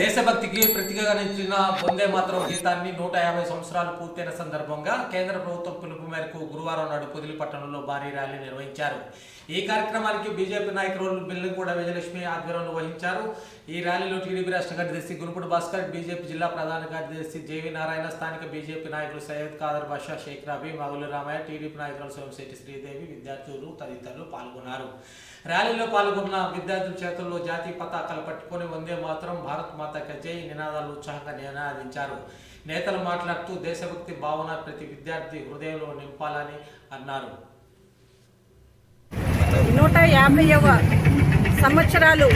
దేశభక్తికి ప్రతిగా నిలిచిన వందే మాత్రం గీతాన్ని నూట యాభై సంవత్సరాలు పూర్తయిన సందర్భంగా కేంద్ర ప్రభుత్వం పిలుపు మేరకు గురువారం నాడు పొదిలి పట్టణంలో భారీ ర్యాలీ నిర్వహించారు. ఈ కార్యక్రమానికి బీజేపీ నాయకులు బిల్లంగూడ విజయలక్ష్మి ఆధ్వర్యంలో వహించారు. ఈ ర్యాలీలో టీడీపీ రాష్ట్ర కార్యదర్శి గురుపుడు భాస్కర్ బీజేపీ జిల్లా ప్రధాన కార్యదర్శి జేవి నారాయణ స్థానిక బీజేపీ నాయకులు సయ్యద్ ఖాదర్ బాషా షేక్ రబీ మగులు రామయ్య టీడీపీ నాయకులు సోమశెట్టి శ్రీదేవి విద్యార్థులు తదితరులు పాల్గొన్నారు. ర్యాలీలో పాల్గొన్న విద్యార్థుల చేతుల్లో జాతీయ పతాకాలు పట్టుకొని వందే మాత్రం భారత్ మాతకి జై నినాదాలు ఉత్సాహంగా నినాదించారు. నేతలు మాట్లాడుతూ దేశభక్తి భావన ప్రతి విద్యార్థి హృదయంలో నింపాలని అన్నారు. నూట యాభైవ సంవత్సరాలు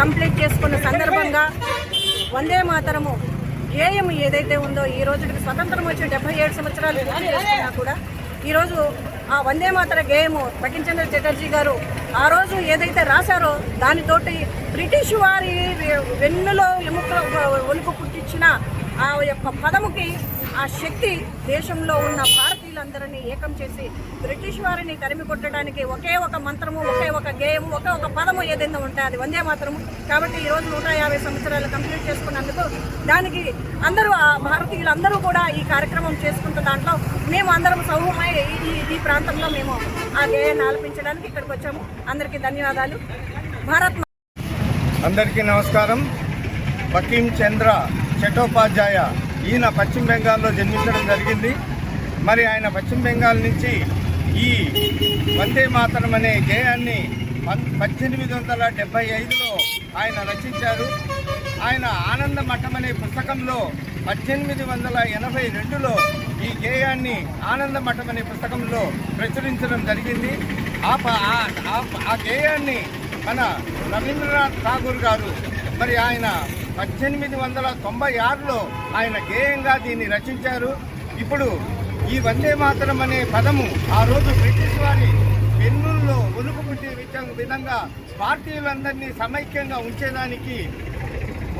కంప్లీట్ చేసుకున్న సందర్భంగా వందే మాతరము గేయం ఏదైతే ఉందో ఈ రోజుకి స్వతంత్రం వచ్చిన డెబ్బై ఏడు సంవత్సరాలు పూర్తి చేసుకున్నా కూడా ఈరోజు ఆ వందే మాతర గేయము బకించంద్ర చటర్జీ గారు ఆ రోజు ఏదైతే రాశారో దానితోటి బ్రిటిష్ వారి వెన్నులో ఎముక ఒలుపు పుట్టించిన ఆ యొక్క పదముకి ఆ శక్తి దేశంలో ఉన్న భారతీయులందరినీ ఏకం చేసి బ్రిటిష్ వారిని తరిమి కొట్టడానికి ఒకే ఒక మంత్రము ఒకే ఒక గేయము ఒకే ఒక పదము ఏదైనా ఉంటే అది వందే మాత్రము. కాబట్టి ఈ రోజు నూట యాభై సంవత్సరాలు కంప్లీట్ చేసుకున్నందుకు దానికి అందరూ ఆ భారతీయులందరూ కూడా ఈ కార్యక్రమం చేసుకుంటున్న దాంట్లో మేము అందరం సమూహమై ఈ ఈ ప్రాంతంలో మేము ఆ గేయాన్ని ఆలపించడానికి ఇక్కడికి వచ్చాము. అందరికీ ధన్యవాదాలు. భారత్ అందరికీ నమస్కారం. బకీం చంద్ర చటోపాధ్యాయ ఈయన పశ్చిమ బెంగాల్లో జన్మించడం జరిగింది. మరి ఆయన పశ్చిమ బెంగాల్ నుంచి ఈ వందే మాతరం అనే గేయాన్ని పద్దెనిమిది వందల డెబ్బై ఐదులో ఆయన రచించారు. ఆయన ఆనంద మఠం అనే పుస్తకంలో పద్దెనిమిది వందల ఎనభై రెండులో ఈ గేయాన్ని ఆనంద మఠం అనే పుస్తకంలో ప్రచురించడం జరిగింది. ఆ- ఆ గేయాన్ని మన రవీంద్రనాథ్ ఠాగూర్ గారు మరి ఆయన పద్దెనిమిది వందల తొంభై ఆరులో ఆయన గేయంగా దీన్ని రచించారు. ఇప్పుడు ఈ వందే మాతరం అనే పదము ఆ రోజు బ్రిటిష్ వారి పెన్నుల్లో ఉలుపు పుట్టే విధంగా భారతీయులందరినీ సమైక్యంగా ఉంచేదానికి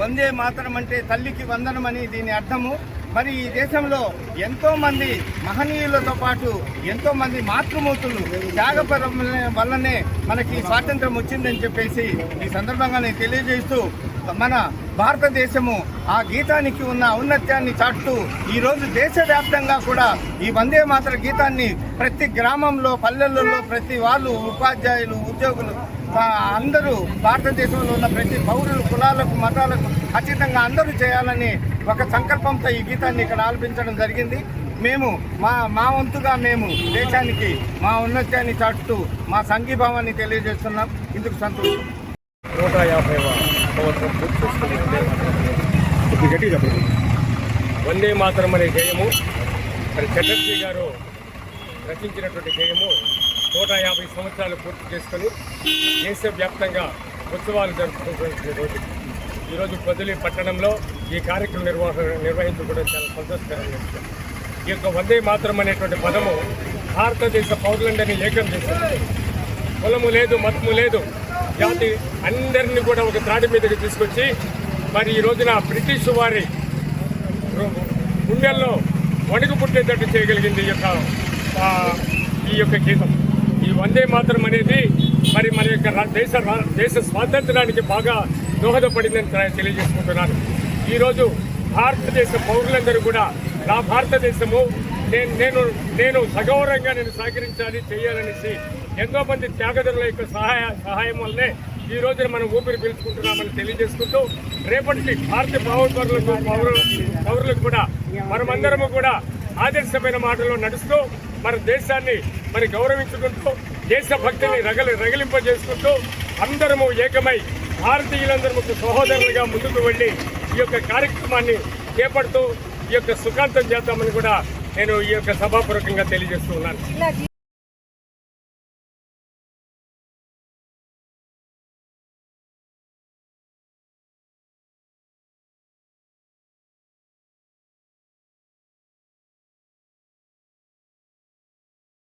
వందే మాతరం అంటే తల్లికి వందనం అని దీని అర్థము. మరి ఈ దేశంలో ఎంతో మంది మహనీయులతో పాటు ఎంతో మంది మాతృమూర్తులు త్యాగపరం వల్లనే మనకి స్వాతంత్రం వచ్చిందని చెప్పేసి ఈ సందర్భంగా నేను తెలియజేస్తూ మన భారతదేశము ఆ గీతానికి ఉన్న ఔన్నత్యాన్ని చాటుతూ ఈ రోజు దేశవ్యాప్తంగా కూడా ఈ వందే మాత్ర గీతాన్ని ప్రతి గ్రామంలో పల్లెలలో ప్రతి వాళ్ళు ఉపాధ్యాయులు ఉద్యోగులు అందరూ భారతదేశంలో ఉన్న ప్రతి పౌరులు కులాలకు మతాలకు ఖచ్చితంగా అందరూ చేయాలని ఒక సంకల్పంతో ఈ గీతాన్ని ఇక్కడ ఆలపించడం జరిగింది. మేము మా మా వంతుగా మేము దేశానికి మా ఉన్నత్యాన్ని చాటుతూ మా సంఘీభావాన్ని తెలియజేస్తున్నాం. ఇందుకు సంతోషం. నూట యాభై సంవత్సరం పూర్తి చేసుకుని వందే మాత్రం వందే మాతరం అనే గేయము మరి చటర్జీ గారు రచించినటువంటి గేయము నూట యాభై సంవత్సరాలు పూర్తి చేసుకొని దేశవ్యాప్తంగా ఉత్సవాలు జరుపుకుంటున్న రోజు. ఈరోజు పొదిలి పట్టణంలో ఈ కార్యక్రమం నిర్వహణ నిర్వహించుకోవడం చాలా సంతోషకరంగా ఈ యొక్క వందే మాత్రం అనేటువంటి పదము భారతదేశ పౌరులందరినీ ఏకం చేస్తుంది కులము లేదు మతము లేదు జాతి అందరినీ కూడా ఒక త్రాటి మీదకి తీసుకొచ్చి మరి ఈ రోజున బ్రిటిష్ వారి గుండెల్లో వణుకు పుట్టేటట్టు చేయగలిగింది ఈ యొక్క ఈ యొక్క గీతం. వందే మాత్రం అనేది మరి మన యొక్క దేశ దేశ స్వాతంత్రానికి బాగా దోహదపడిందని తెలియజేసుకుంటున్నాను. ఈరోజు భారతదేశ పౌరులందరూ కూడా నా భారతదేశము నేను నేను నేను సగౌరవంగా నేను సహకరించాలి చేయాలనేసి ఎంతో మంది త్యాగదరుల యొక్క సహాయ సహాయం వల్లనే ఈ రోజున మనం ఊపిరి పీల్చుకుంటున్నామని తెలియజేసుకుంటూ రేపటి భారత పౌరులకు పౌరులు పౌరులకు కూడా మనమందరము కూడా ఆదర్శమైన మాటల్లో నడుస్తూ మన దేశాన్ని మరి గౌరవించుకుంటూ దేశభక్తిని రగలి రగిలింపజేసుకుంటూ అందరము ఏకమై భారతీయులందరూ సహోదరులుగా ముందుకు వెళ్ళి ఈ యొక్క కార్యక్రమాన్ని చేపడుతూ ఈ యొక్క సుఖాంతం చేద్దామని కూడా నేను ఈ యొక్క సభాపూర్వకంగా తెలియజేస్తూ ఉన్నాను.